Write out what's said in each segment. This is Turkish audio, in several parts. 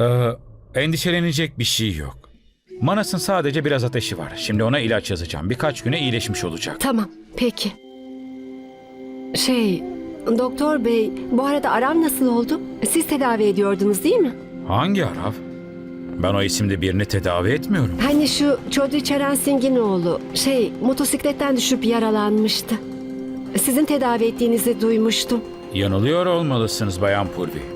Ee, endişelenecek bir şey yok. Manas'ın sadece biraz ateşi var. Şimdi ona ilaç yazacağım. Birkaç güne iyileşmiş olacak. Tamam, peki. Şey, doktor bey, bu arada Aram nasıl oldu? Siz tedavi ediyordunuz değil mi? Hangi Araf? Ben o isimde birini tedavi etmiyorum. Hani şu Chodri Charan Singh'in oğlu, şey, motosikletten düşüp yaralanmıştı. Sizin tedavi ettiğinizi duymuştum. Yanılıyor olmalısınız Bayan Purvi.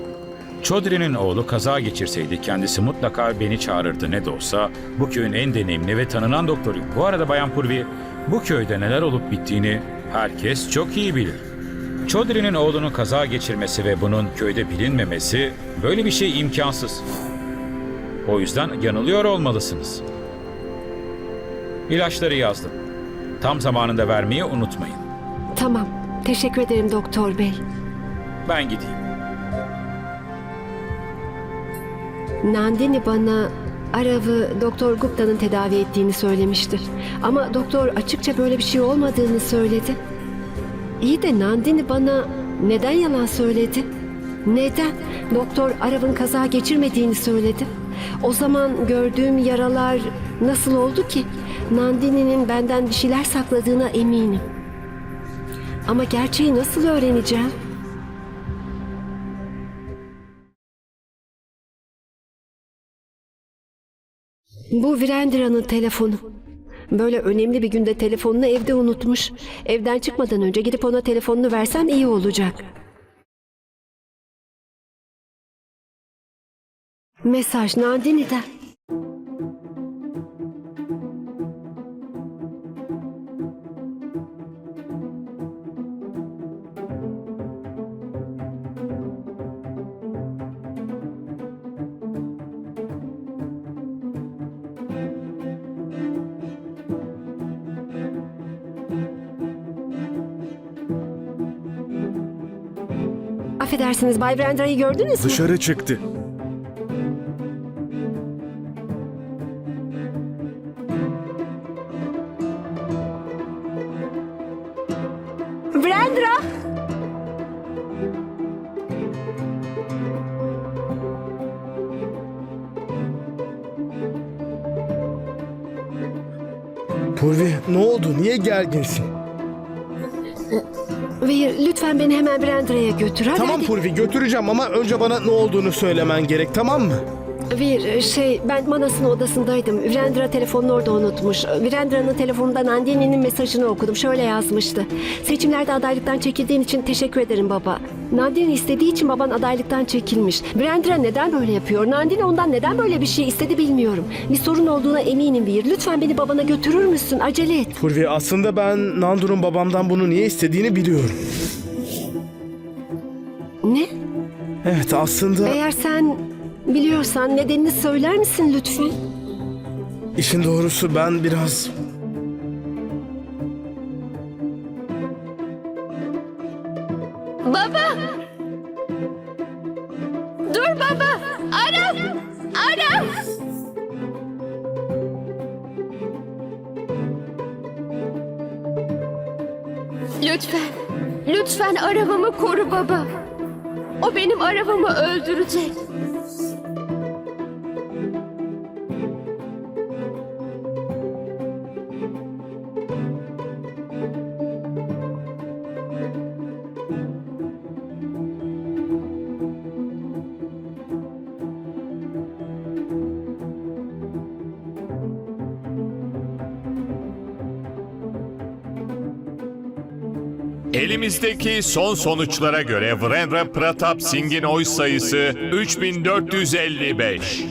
Chodri'nin oğlu kaza geçirseydi kendisi mutlaka beni çağırırdı ne de olsa. Bu köyün en deneyimli ve tanınan doktoruyum. Bu arada Bayan Purvi, bu köyde neler olup bittiğini herkes çok iyi bilir. Chodri'nin oğlunun kaza geçirmesi ve bunun köyde bilinmemesi böyle bir şey imkansız. O yüzden yanılıyor olmalısınız. İlaçları yazdım. Tam zamanında vermeyi unutmayın. Tamam, teşekkür ederim doktor bey. Ben gideyim. Nandini bana Arav'ı Doktor Gupta'nın tedavi ettiğini söylemiştir. Ama doktor açıkça böyle bir şey olmadığını söyledi. İyi de Nandini bana neden yalan söyledi? Neden? Doktor Arav'ın kaza geçirmediğini söyledi. O zaman gördüğüm yaralar nasıl oldu ki? Nandini'nin benden bir şeyler sakladığına eminim. Ama gerçeği nasıl öğreneceğim? Bu Virendra'nın telefonu. Böyle önemli bir günde telefonunu evde unutmuş. Evden çıkmadan önce gidip ona telefonunu versem iyi olacak. Mesaj Nandini'den. Affedersiniz Bay Virendra'yı gördünüz mü? Dışarı çıktı. Virendra! Purvi ne oldu? Niye gerginsin? Vir lütfen beni hemen Virendra'ya götür. Hadi, Tamam hadi. Purvi götüreceğim ama önce bana ne olduğunu söylemen gerek tamam mı? Vir şey ben Manas'ın odasındaydım. Virendra telefonunu orada unutmuş. Virendra'nın telefonundan Nandini'nin mesajını okudum. Şöyle yazmıştı. Seçimlerde adaylıktan çekildiğin için teşekkür ederim baba. Nandini istediği için baban adaylıktan çekilmiş. Virendra neden böyle yapıyor? Nandini ondan neden böyle bir şey istedi bilmiyorum. Bir sorun olduğuna eminim Vir. Lütfen beni babana götürür müsün? Acele et. Purvi aslında ben Nandur'un babamdan bunu niye istediğini biliyorum. Ne? Evet aslında Eğer sen biliyorsan nedenini söyler misin lütfen? işin doğrusu ben biraz... Baba! Dur baba! Aram! Aram! Lütfen, lütfen arabamı koru baba. O benim arabamı öldürecek. Elimizdeki son sonuçlara göre Vrendra Pratap Singh'in oy sayısı 3455.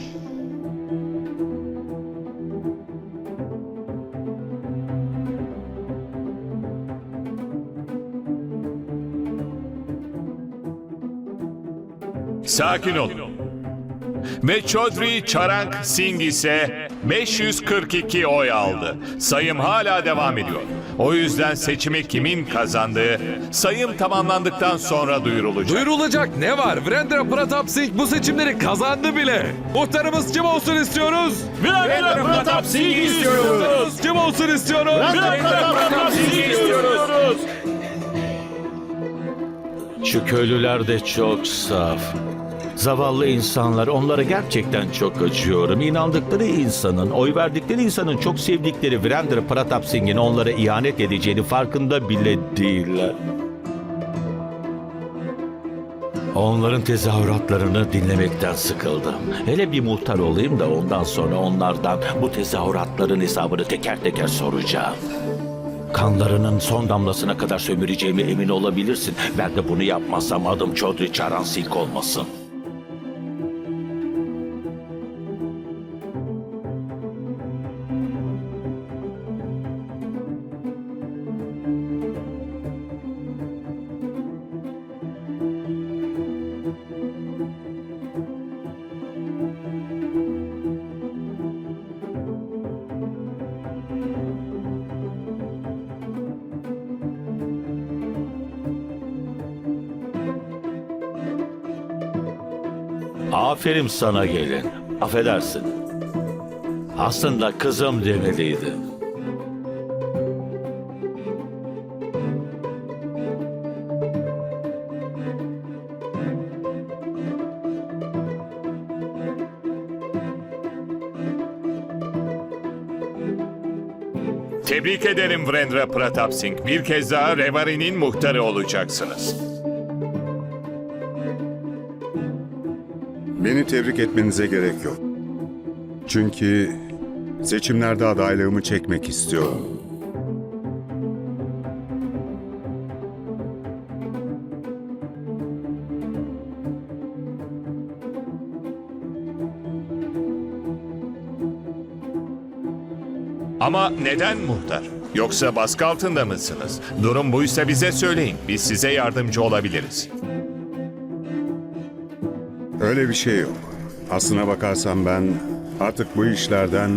Sakin olun. Ve Chaudhry Charank Singh ise 542 oy aldı. Sayım hala devam ediyor. O yüzden seçimi kimin kazandığı sayım tamamlandıktan sonra duyurulacak. Duyurulacak ne var? Virendra Pratap Singh bu seçimleri kazandı bile. Muhtarımız kim olsun istiyoruz? Virendra Pratap Singh istiyoruz. Kim olsun istiyoruz? Virendra Pratap Singh istiyoruz. Şu köylüler de çok saf. Zavallı insanlar, onlara gerçekten çok acıyorum. İnandıkları insanın, oy verdikleri insanın çok sevdikleri Virendra Pratap Singh'in onlara ihanet edeceğini farkında bile değiller. Onların tezahüratlarını dinlemekten sıkıldım. Hele bir muhtar olayım da ondan sonra onlardan bu tezahüratların hesabını teker teker soracağım. Kanlarının son damlasına kadar sömüreceğime emin olabilirsin. Ben de bunu yapmazsam adım Chaudhry Charan Singh olmasın. Aferin sana gelin. Affedersin. Aslında kızım demeliydi. Tebrik ederim Vrendra Pratap Singh. Bir kez daha Revari'nin muhtarı olacaksınız. Beni tebrik etmenize gerek yok. Çünkü seçimlerde adaylığımı çekmek istiyorum. Ama neden muhtar? Yoksa baskı altında mısınız? Durum buysa bize söyleyin. Biz size yardımcı olabiliriz. Öyle bir şey yok. Aslına bakarsan ben artık bu işlerden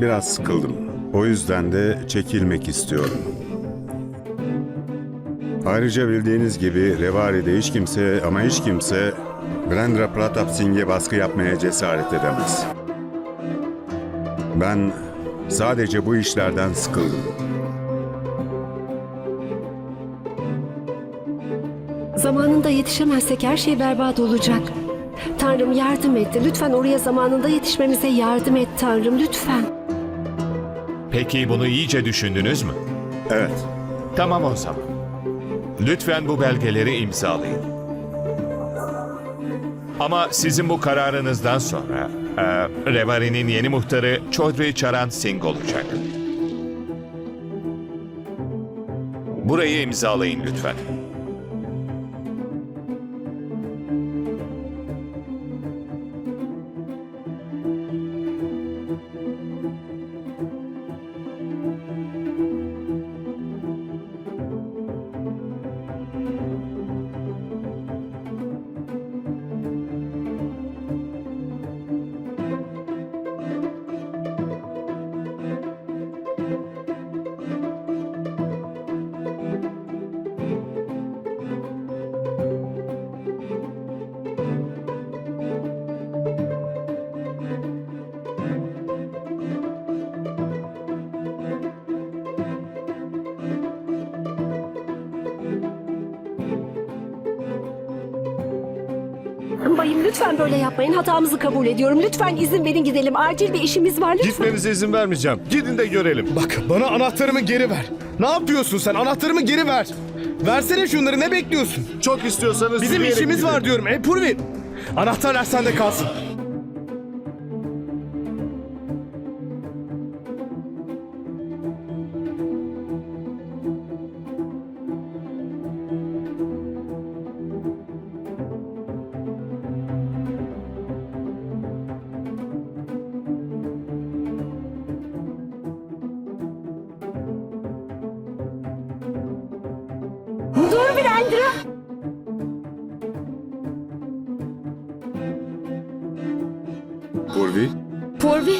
biraz sıkıldım. O yüzden de çekilmek istiyorum. Ayrıca bildiğiniz gibi Revari'de hiç kimse ama hiç kimse Brandra Pratap Singh'e baskı yapmaya cesaret edemez. Ben sadece bu işlerden sıkıldım. Zamanında yetişemezsek her şey berbat olacak. Tanrım yardım etti. Lütfen oraya zamanında yetişmemize yardım et Tanrım lütfen. Peki bunu iyice düşündünüz mü? Evet, Tamam o zaman. Lütfen bu belgeleri imzalayın. Ama sizin bu kararınızdan sonra e, Revari'nin yeni muhtarı Chaudhry Charan Singh olacak. Burayı imzalayın lütfen. Lütfen böyle yapmayın. Hatamızı kabul ediyorum. Lütfen izin verin gidelim. Acil bir işimiz var lütfen. Gitmenize izin vermeyeceğim. Gidin de görelim. Bak bana anahtarımı geri ver. Ne yapıyorsun sen? Anahtarımı geri ver. Versene şunları ne bekliyorsun? Çok istiyorsanız Bizim işimiz gidin. var diyorum. E Purvi. Anahtarlar sende kalsın. Purvi. Purvi.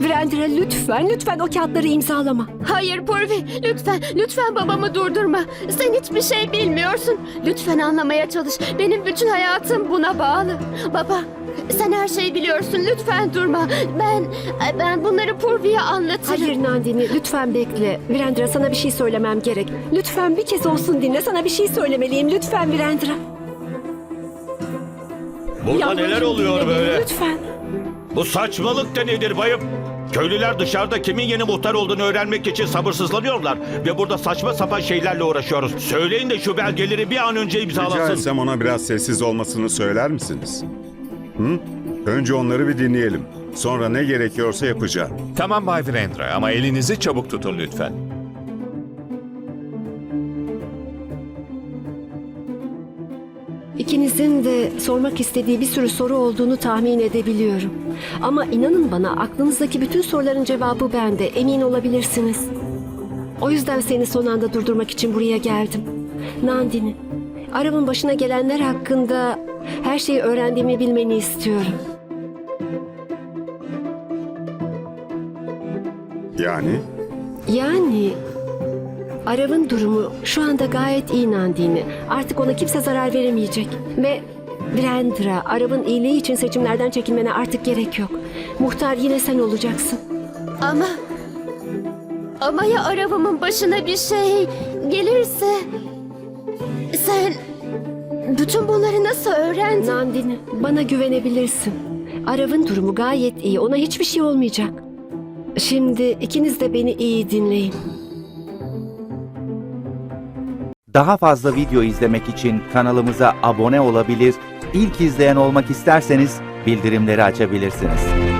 Virendra lütfen lütfen o kağıtları imzalama. Hayır Purvi. Lütfen, lütfen babamı durdurma. Sen hiçbir şey bilmiyorsun. Lütfen anlamaya çalış. Benim bütün hayatım buna bağlı. Baba, Sen her şeyi biliyorsun. Lütfen durma. Ben ben bunları Purvi'ye anlatırım. Hayır Nandini lütfen bekle. Virendra sana bir şey söylemem gerek. Lütfen bir kez olsun dinle. Sana bir şey söylemeliyim. Lütfen Virendra. Burada Yalvarırım neler oluyor dinle beni, böyle? Lütfen. Bu saçmalık da nedir bayım? Köylüler dışarıda kimin yeni muhtar olduğunu öğrenmek için sabırsızlanıyorlar. Ve burada saçma sapan şeylerle uğraşıyoruz. Söyleyin de şu belgeleri bir an önce Rica imzalasın. etsem ona biraz sessiz olmasını söyler misiniz? Hı? Önce onları bir dinleyelim. Sonra ne gerekiyorsa yapacağım. Tamam Bay Virendra ama elinizi çabuk tutun lütfen. İkinizin de sormak istediği bir sürü soru olduğunu tahmin edebiliyorum. Ama inanın bana aklınızdaki bütün soruların cevabı bende. Emin olabilirsiniz. O yüzden seni son anda durdurmak için buraya geldim. Nandini, Aram'ın başına gelenler hakkında her şeyi öğrendiğimi bilmeni istiyorum. Yani Yani Arav'ın durumu şu anda gayet iyi Nandini. Artık ona kimse zarar veremeyecek. Ve Brandra, Arav'ın iyiliği için seçimlerden çekinmene artık gerek yok. Muhtar yine sen olacaksın. Ama ama ya arabamın başına bir şey gelirse sen bütün bunları nasıl öğrendin? Nandini, bana güvenebilirsin. Arav'ın durumu gayet iyi. Ona hiçbir şey olmayacak. Şimdi ikiniz de beni iyi dinleyin. Daha fazla video izlemek için kanalımıza abone olabilir, ilk izleyen olmak isterseniz bildirimleri açabilirsiniz.